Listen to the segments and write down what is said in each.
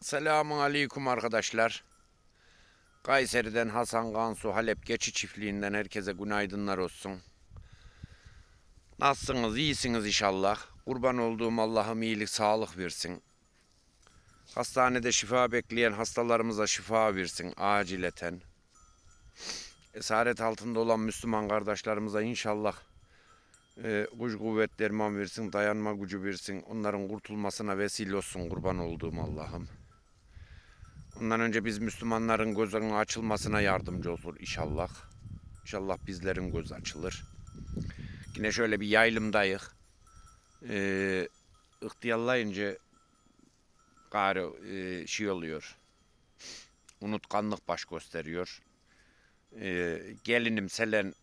Selamun aleyküm arkadaşlar. Kayseri'den Hasan Gansu Halep Geçi Çiftliği'nden herkese günaydınlar olsun. Nasılsınız? İyisiniz inşallah. Kurban olduğum Allah'ım iyilik, sağlık versin. Hastanede şifa bekleyen hastalarımıza şifa versin acileten. Esaret altında olan Müslüman kardeşlerimize inşallah e, güç kuvvet derman versin, dayanma gücü versin. Onların kurtulmasına vesile olsun kurban olduğum Allah'ım. Ondan önce biz Müslümanların gözlerinin açılmasına yardımcı olur inşallah. İnşallah bizlerin göz açılır. Yine şöyle bir yaylımdayık. Ee, ihtiyarlayınca gari e, şey oluyor. Unutkanlık baş gösteriyor. Ee, gelinim Selen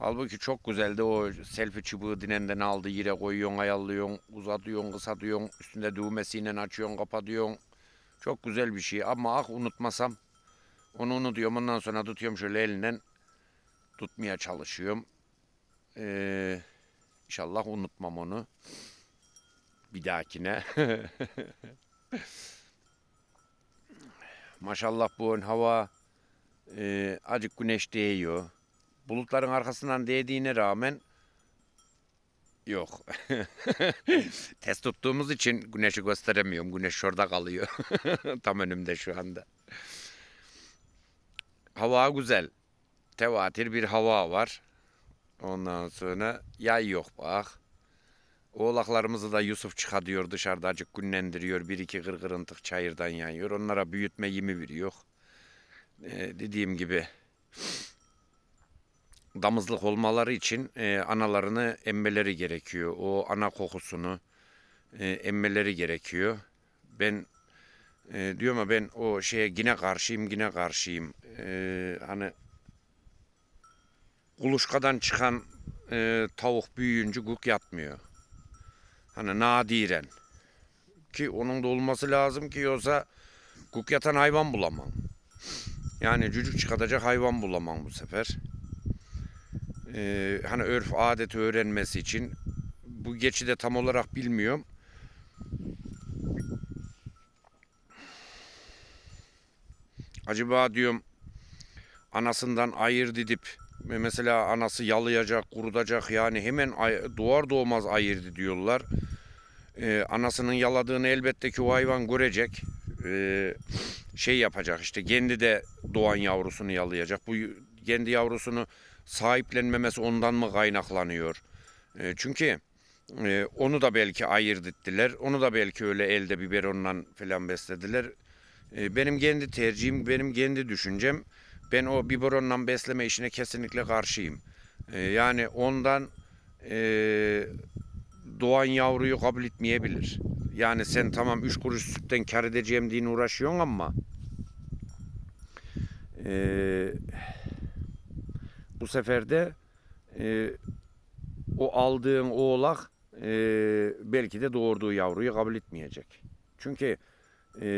Halbuki çok güzeldi o selfie çubuğu dinenden aldı yere koyuyorsun ayarlıyorsun uzatıyorsun kısaltıyorsun üstünde düğmesiyle açıyorsun kapatıyorsun. Çok güzel bir şey ama ah unutmasam onu unutuyorum ondan sonra tutuyorum şöyle elinden tutmaya çalışıyorum. Ee, inşallah unutmam onu. Bir dahakine. Maşallah bu hava e, acık güneş değiyor bulutların arkasından değdiğine rağmen yok. Test tuttuğumuz için güneşi gösteremiyorum. Güneş şurada kalıyor. Tam önümde şu anda. Hava güzel. Tevatir bir hava var. Ondan sonra yay yok bak. Oğlaklarımızı da Yusuf çıkartıyor dışarıda acık günlendiriyor. Bir iki kırgırıntık çayırdan yayıyor. Onlara büyütme yemi veriyor. Ee, dediğim gibi damızlık olmaları için e, analarını emmeleri gerekiyor. O ana kokusunu e, emmeleri gerekiyor. Ben e, diyorum ya ben o şeye yine karşıyım yine karşıyım. E, hani kuluçkadan çıkan e, tavuk büyüyünce guk yatmıyor. Hani nadiren. Ki onun da olması lazım ki yoksa guk yatan hayvan bulamam. Yani cücük çıkartacak hayvan bulamam bu sefer e, hani örf adet öğrenmesi için bu geçi de tam olarak bilmiyorum. Acaba diyorum anasından ayırt edip mesela anası yalayacak, kurutacak yani hemen doğar doğmaz ayırdı diyorlar. Ee, anasının yaladığını elbette ki o hayvan görecek. Ee, şey yapacak işte kendi de doğan yavrusunu yalayacak. Bu kendi yavrusunu sahiplenmemesi ondan mı kaynaklanıyor? E, çünkü e, onu da belki ayırt ettiler. Onu da belki öyle elde biberonla falan beslediler. E, benim kendi tercihim, benim kendi düşüncem. Ben o biberonla besleme işine kesinlikle karşıyım. E, yani ondan e, doğan yavruyu kabul etmeyebilir. Yani sen tamam üç kuruş sütten kar edeceğim diye uğraşıyorsun ama eee bu sefer de e, o aldığın oğlak e, belki de doğurduğu yavruyu kabul etmeyecek. Çünkü e,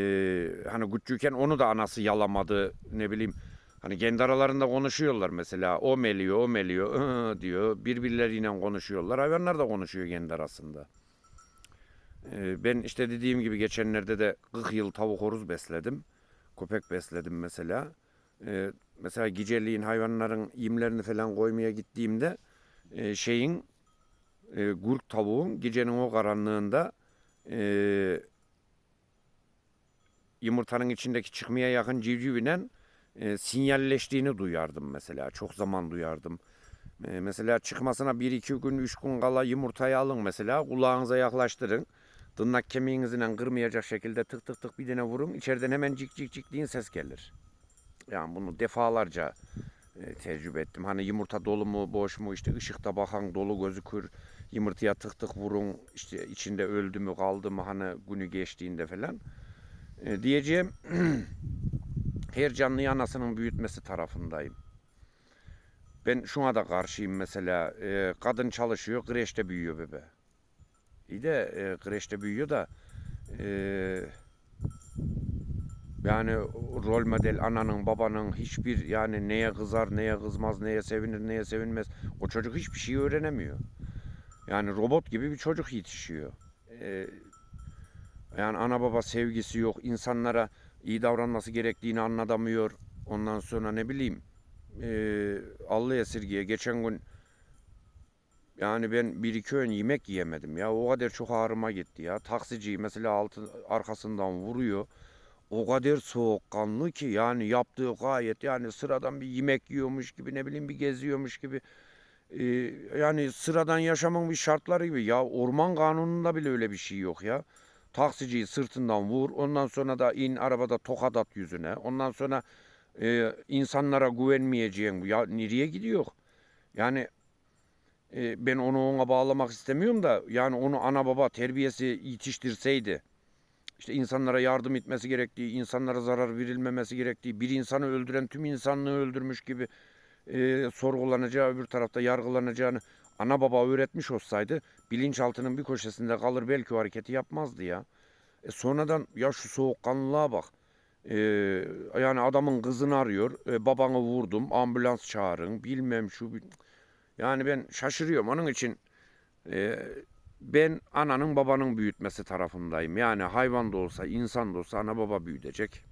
hani küçükken onu da anası yalamadı ne bileyim hani kendi aralarında konuşuyorlar mesela o meliyor o meliyor diyor birbirleriyle konuşuyorlar hayvanlar da konuşuyor kendi arasında. E, ben işte dediğim gibi geçenlerde de 40 yıl tavuk horuz besledim. Köpek besledim mesela. E, mesela geceliğin hayvanların yemlerini falan koymaya gittiğimde e, şeyin e, gurk tavuğun gecenin o karanlığında e, yumurtanın içindeki çıkmaya yakın civcivle e, sinyalleştiğini duyardım mesela. Çok zaman duyardım. E, mesela çıkmasına bir iki gün üç gün kala yumurtayı alın mesela kulağınıza yaklaştırın. Tırnak kemiğinizle kırmayacak şekilde tık tık tık bir tane vurun. İçeriden hemen cik cik cik diye ses gelir. Yani bunu defalarca e, tecrübe ettim. Hani yumurta dolu mu boş mu işte ışıkta bakan dolu gözükür. Yumurtaya tık tık vurun işte içinde öldü mü kaldı mı hani günü geçtiğinde falan. E, diyeceğim her canlıyı anasının büyütmesi tarafındayım. Ben şuna da karşıyım mesela. E, kadın çalışıyor, kreşte büyüyor bebe. İyi de e, kreşte büyüyor da e, yani rol model ananın babanın hiçbir yani neye kızar neye kızmaz neye sevinir neye sevinmez o çocuk hiçbir şey öğrenemiyor. Yani robot gibi bir çocuk yetişiyor. Ee, Yani ana baba sevgisi yok. insanlara iyi davranması gerektiğini anlatamıyor. Ondan sonra ne bileyim eee Allah esirgiye geçen gün yani ben bir iki öğün yemek yiyemedim ya. O kadar çok ağrıma gitti ya. Taksiciyi mesela altı, arkasından vuruyor. O kadar soğukkanlı ki yani yaptığı gayet yani sıradan bir yemek yiyormuş gibi ne bileyim bir geziyormuş gibi. Ee, yani sıradan yaşamın bir şartları gibi. Ya orman kanununda bile öyle bir şey yok ya. Taksiciyi sırtından vur. Ondan sonra da in arabada tokat at yüzüne. Ondan sonra e, insanlara güvenmeyeceğin. Ya nereye gidiyor? Yani e, ben onu ona bağlamak istemiyorum da yani onu ana baba terbiyesi yetiştirseydi işte insanlara yardım etmesi gerektiği, insanlara zarar verilmemesi gerektiği, bir insanı öldüren tüm insanlığı öldürmüş gibi e, sorgulanacağı, öbür tarafta yargılanacağını ana baba öğretmiş olsaydı bilinçaltının bir köşesinde kalır belki o hareketi yapmazdı ya. E, sonradan ya şu soğukkanlılığa bak. E, yani adamın kızını arıyor. E, babanı vurdum, ambulans çağırın, bilmem şu. Yani ben şaşırıyorum. Onun için e, ben ananın babanın büyütmesi tarafındayım. Yani hayvan da olsa, insan da olsa ana baba büyütecek.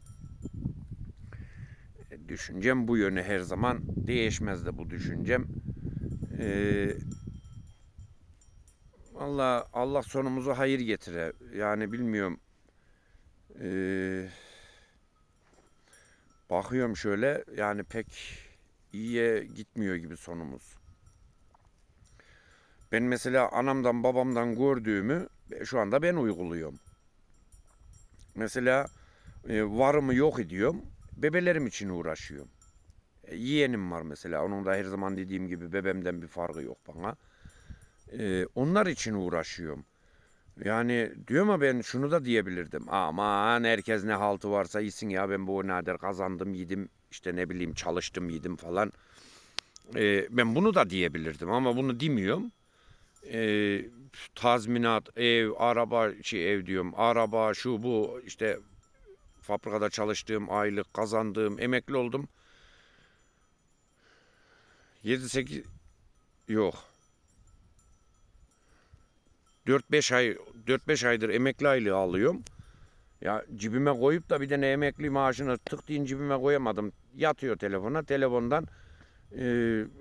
E, Düşüncem bu yönü her zaman değişmez de bu düşüncem. Ee, Allah Allah sonumuzu hayır getire. Yani bilmiyorum. Ee, bakıyorum şöyle yani pek iyiye gitmiyor gibi sonumuz. Ben mesela anamdan babamdan gördüğümü şu anda ben uyguluyorum. Mesela e, varımı yok ediyorum. Bebelerim için uğraşıyorum. E, yeğenim var mesela. Onun da her zaman dediğim gibi bebemden bir farkı yok bana. E, onlar için uğraşıyorum. Yani diyor ama ben şunu da diyebilirdim. Aman herkes ne haltı varsa yesin ya ben bu nadir kazandım yedim işte ne bileyim çalıştım yedim falan. E, ben bunu da diyebilirdim ama bunu demiyorum. E, tazminat, ev, araba, şey ev diyorum, araba, şu bu işte fabrikada çalıştığım aylık kazandığım emekli oldum. 7-8 yok. 4-5 ay 4-5 aydır emekli aylığı alıyorum. Ya cebime koyup da bir de ne emekli maaşını tık deyin cebime koyamadım. Yatıyor telefona. Telefondan e,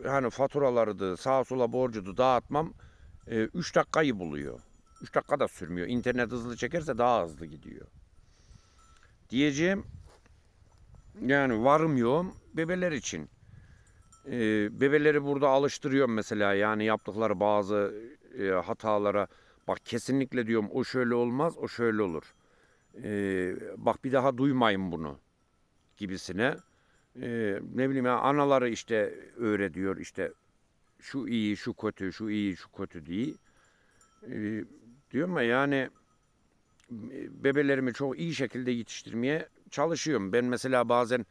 hani faturalarıydı, sağa sola borcudu dağıtmam 3 dakikayı buluyor. 3 dakika da sürmüyor. İnternet hızlı çekerse daha hızlı gidiyor. Diyeceğim yani varım yoğum bebeler için. Ee, bebeleri burada alıştırıyorum mesela yani yaptıkları bazı e, hatalara bak kesinlikle diyorum o şöyle olmaz o şöyle olur. Ee, bak bir daha duymayın bunu gibisine. Ee, ne bileyim ya anaları işte öğretiyor işte şu iyi şu kötü şu iyi şu kötü diye. Ee, diyorum ya yani e, bebelerimi çok iyi şekilde yetiştirmeye çalışıyorum. Ben mesela bazen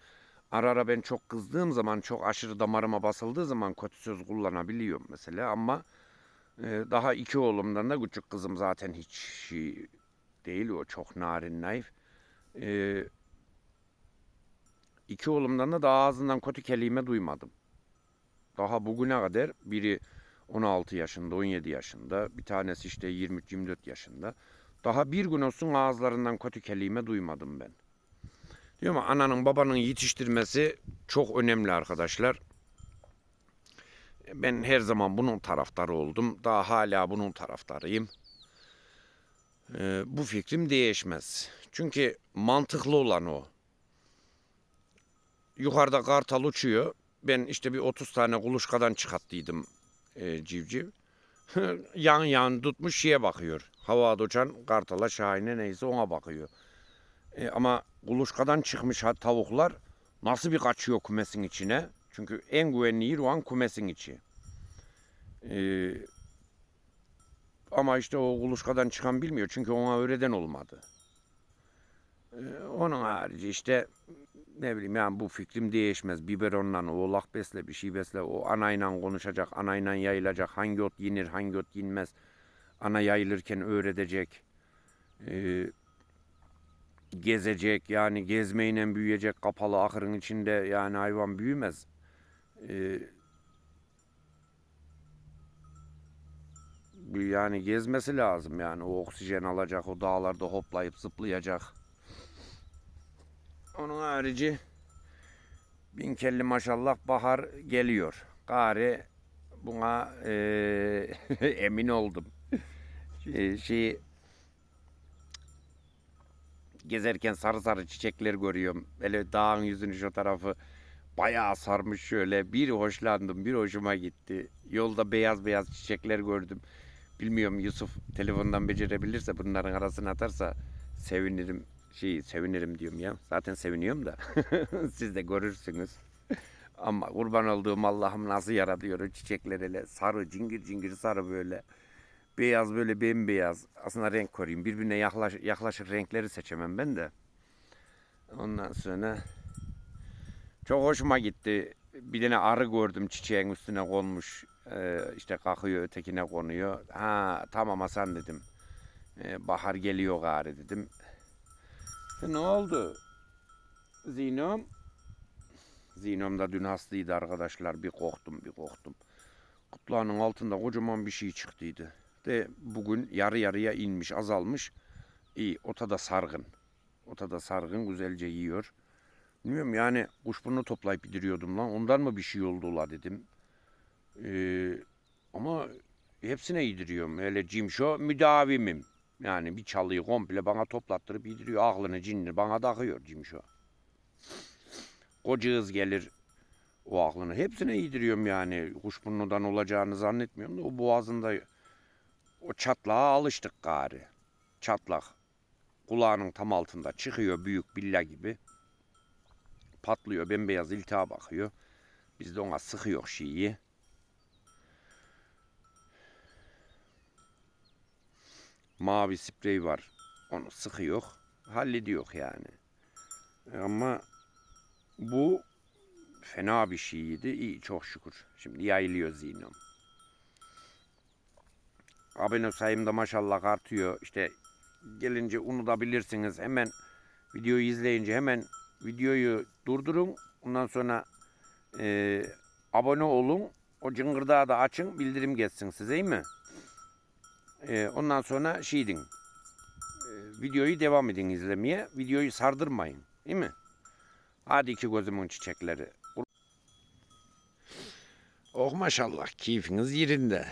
ara ara ben çok kızdığım zaman, çok aşırı damarıma basıldığı zaman kötü söz kullanabiliyorum mesela ama e, daha iki oğlumdan da küçük kızım zaten hiç şey değil o çok narin naif. E, iki oğlumdan da daha ağzından kötü kelime duymadım. Daha bugüne kadar biri 16 yaşında, 17 yaşında, bir tanesi işte 23-24 yaşında. Daha bir gün olsun ağızlarından kötü kelime duymadım ben. Diyor mu ananın babanın yetiştirmesi çok önemli arkadaşlar. Ben her zaman bunun taraftarı oldum. Daha hala bunun taraftarıyım. Ee, bu fikrim değişmez. Çünkü mantıklı olan o. Yukarıda kartal uçuyor. Ben işte bir 30 tane kuluçkadan çıkarttıydım e, civciv. yan yan tutmuş şeye bakıyor. Havada uçan kartala şahine neyse ona bakıyor. E, ama kuluçkadan çıkmış tavuklar nasıl bir kaçıyor kumesin içine? Çünkü en güvenli yer o an kumesin içi. E, ama işte o kuluçkadan çıkan bilmiyor çünkü ona öğreden olmadı. E, onun harici işte ne bileyim yani bu fikrim değişmez. Biberonla oğlak besle bir şey besle. O anayla konuşacak, anayla yayılacak. Hangi ot yenir, hangi ot yenmez. Ana yayılırken öğretecek. Ee, gezecek yani gezmeyle büyüyecek kapalı ahırın içinde yani hayvan büyümez. Ee, yani gezmesi lazım yani o oksijen alacak o dağlarda hoplayıp zıplayacak. Onun harici bin kelli maşallah bahar geliyor. Gari buna eee, emin oldum. Şey, şey gezerken sarı sarı çiçekler görüyorum. Böyle dağın yüzünü şu tarafı bayağı sarmış şöyle. Bir hoşlandım, bir hoşuma gitti. Yolda beyaz beyaz çiçekler gördüm. Bilmiyorum Yusuf telefondan becerebilirse bunların arasına atarsa sevinirim. Şey sevinirim diyorum ya. Zaten seviniyorum da. Siz de görürsünüz. Ama kurban olduğum Allah'ım nasıl yaratıyor çiçekler hele. Sarı cingir cingir sarı böyle. Beyaz böyle bembeyaz. Aslında renk koruyayım. Birbirine yaklaş, yaklaşık renkleri seçemem ben de. Ondan sonra çok hoşuma gitti. Bir tane arı gördüm çiçeğin üstüne konmuş. Ee, işte kalkıyor ötekine konuyor. Ha tamam Hasan dedim. Ee, bahar geliyor gari dedim. E, ne oldu? Zinom. Zinom da dün hastaydı arkadaşlar. Bir korktum bir korktum. Kutlağının altında kocaman bir şey çıktıydı. De bugün yarı yarıya inmiş azalmış. İyi ota da sargın. Ota da sargın güzelce yiyor. Bilmiyorum yani kuşburnu toplayıp gidiriyordum lan. Ondan mı bir şey oldu la dedim. Ee, ama hepsine yediriyorum. Öyle cimşo müdavimim. Yani bir çalıyı komple bana toplattırıp yediriyor. Aklını cinni bana takıyor cimşo. Kocağız gelir o aklını. Hepsine yediriyorum yani. Kuşburnudan olacağını zannetmiyorum da o boğazında o çatlağa alıştık gari. Çatlak. Kulağının tam altında çıkıyor büyük billa gibi. Patlıyor bembeyaz iltiha bakıyor. Biz de ona sıkıyor şeyi. Mavi sprey var. Onu sıkıyor. Hallediyor yani. Ama bu fena bir şeydi. İyi çok şükür. Şimdi yayılıyor zihnum. Abone sayım da maşallah artıyor. İşte gelince unutabilirsiniz. Hemen videoyu izleyince hemen videoyu durdurun. Ondan sonra e, abone olun. O cıngırdağı da açın. Bildirim geçsin size değil mi? E, ondan sonra şey edin. E, videoyu devam edin izlemeye. Videoyu sardırmayın. Değil mi? Hadi iki gözümün çiçekleri. Oh maşallah keyfiniz yerinde.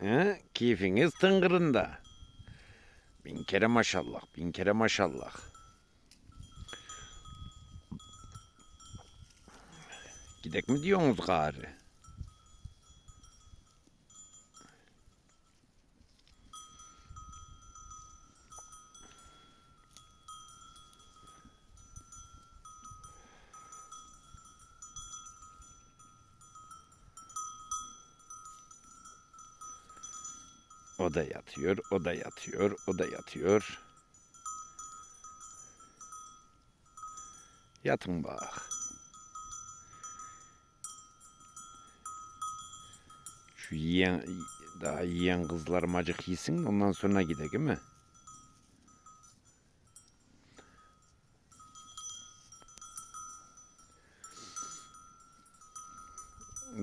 He? Keyfiniz tıngırında. Bin kere maşallah, bin kere maşallah. Gidek mi diyorsunuz gari? O da yatıyor, o da yatıyor, o da yatıyor. Yatın bak. Şu yiyen, daha yiyen kızlar macık yesin ondan sonra gidelim mi?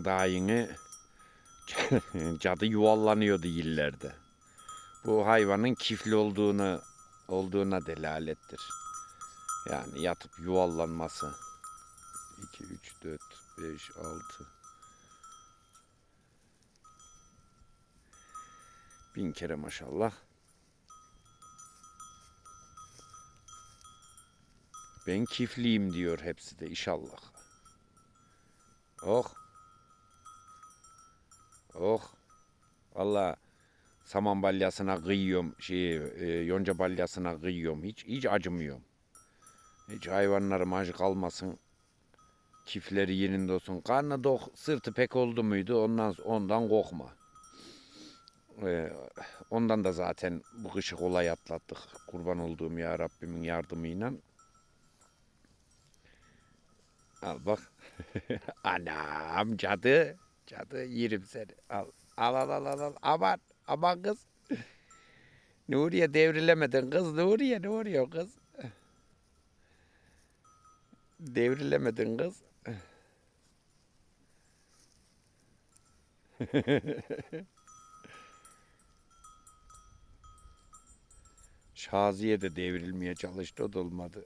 Daha yeni cadı yuvallanıyordu yillerde. Bu hayvanın kifli olduğunu olduğuna delalettir. Yani yatıp yuvallanması. 2, 3, 4, 5, 6. Bin kere maşallah. Ben kifliyim diyor hepsi de inşallah. Oh. Oh. Valla saman balyasına kıyıyorum, şey, e, yonca balyasına kıyıyorum. Hiç hiç acımıyorum. Hiç hayvanlarım acı kalmasın. Çiftleri yerinde olsun. Karnı dok, sırtı pek oldu muydu ondan ondan korkma. Ee, ondan da zaten bu kışı kolay atlattık. Kurban olduğum ya Rabbimin yardımıyla. Al bak. Anam cadı. Cadı yerim seni. Al. Al al al al. al. Aman. Aman kız. Nuriye devrilemedin kız. Nuriye Nuriye kız. Devrilemedin kız. Şaziye de devrilmeye çalıştı o da olmadı.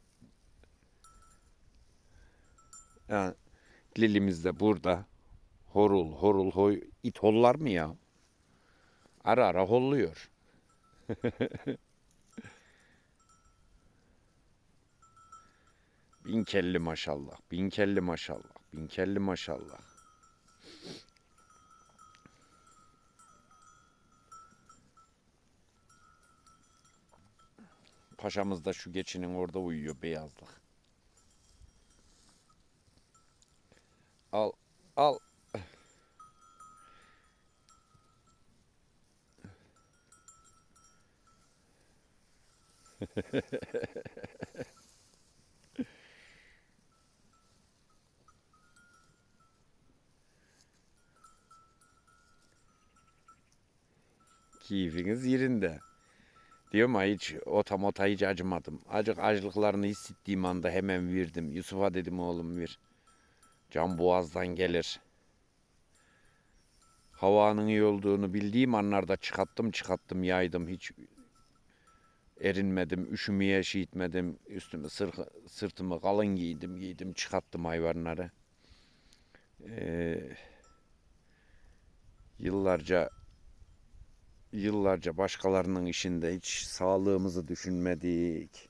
Yani Lilimiz de burada. Horul horul hoy. it hollar mı ya? Ara ara holluyor. bin kelli maşallah. Bin kelli maşallah. Bin kelli maşallah. Paşamız da şu geçinin orada uyuyor beyazlık. Al al. Keyfiniz yerinde. Diyorum ha hiç ota mota hiç acımadım. Acık acılıklarını hissettiğim anda hemen verdim. Yusuf'a dedim oğlum ver. Can boğazdan gelir. Havanın iyi olduğunu bildiğim anlarda çıkarttım çıkarttım yaydım. Hiç erinmedim, üşümeye şey. Üstümü sır, sırtımı kalın giydim giydim çıkarttım hayvanları. Ee, yıllarca yıllarca başkalarının işinde hiç sağlığımızı düşünmedik.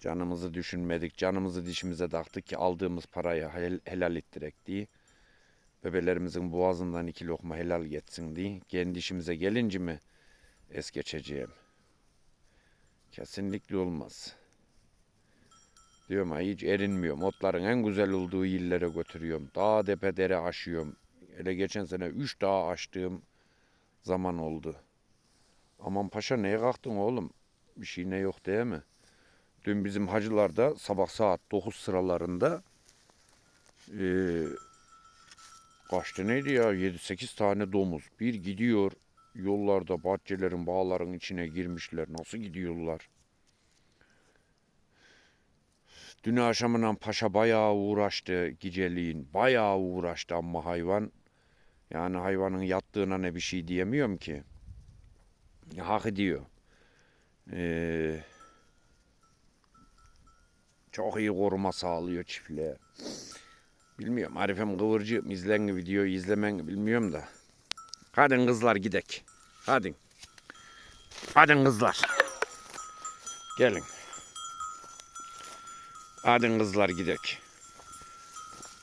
Canımızı düşünmedik. Canımızı dişimize taktık ki aldığımız parayı hel- helal ettirek diye. Bebelerimizin boğazından iki lokma helal geçsin diye. Kendi işimize gelince mi es geçeceğim? Kesinlikle olmaz. Diyorum ha hiç erinmiyorum. Otların en güzel olduğu yerlere götürüyorum. Dağ tepe dere aşıyorum. Hele geçen sene üç dağ aştığım zaman oldu. Aman paşa neye kalktın oğlum? Bir şey ne yok değil mi? Dün bizim hacılarda sabah saat 9 sıralarında eee kaçtı neydi ya 7-8 tane domuz. Bir gidiyor yollarda bahçelerin bağların içine girmişler. Nasıl gidiyorlar? Dün akşamından paşa bayağı uğraştı geceliğin. Bayağı uğraştı ama hayvan. Yani hayvanın yattığına ne bir şey diyemiyorum ki. Hak ediyor. Ee, çok iyi koruma sağlıyor çiftliğe. Bilmiyorum Arifem Kıvırcı izlen videoyu izlemen bilmiyorum da. Hadi kızlar gidek. Hadi. Hadi kızlar. Gelin. Hadi kızlar gidek.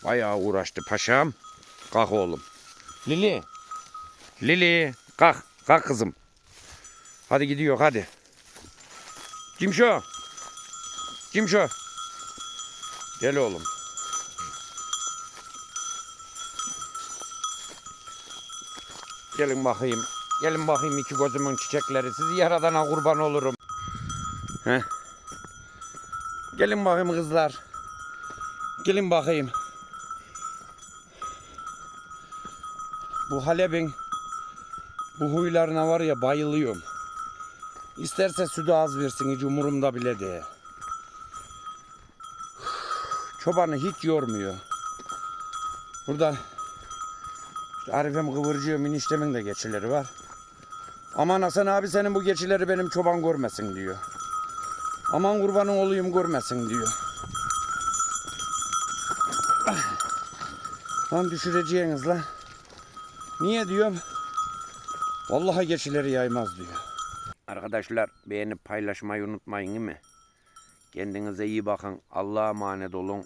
Bayağı uğraştı paşam. Kalk oğlum. Lili. Lili. Kalk. Kalk kızım. Hadi gidiyor hadi. Cimşo. Cimşo. Gel oğlum. Gelin bakayım. Gelin bakayım iki gözümün çiçekleri. Sizi yaradana kurban olurum. Heh. Gelin bakayım kızlar. Gelin bakayım. Bu Halep'in bu huylarına var ya bayılıyorum. İsterse sütü az versin hiç umurumda bile değil. Çobanı hiç yormuyor. Burada Arifem kıvırcıyor miniştemin de geçileri var. Aman Hasan abi senin bu geçileri benim çoban görmesin diyor. Aman kurbanın olayım görmesin diyor. Ah. Lan düşüreceğiniz lan. Niye diyorum? Vallahi geçileri yaymaz diyor. Arkadaşlar beğenip paylaşmayı unutmayın değil mi? Kendinize iyi bakın. Allah'a emanet olun.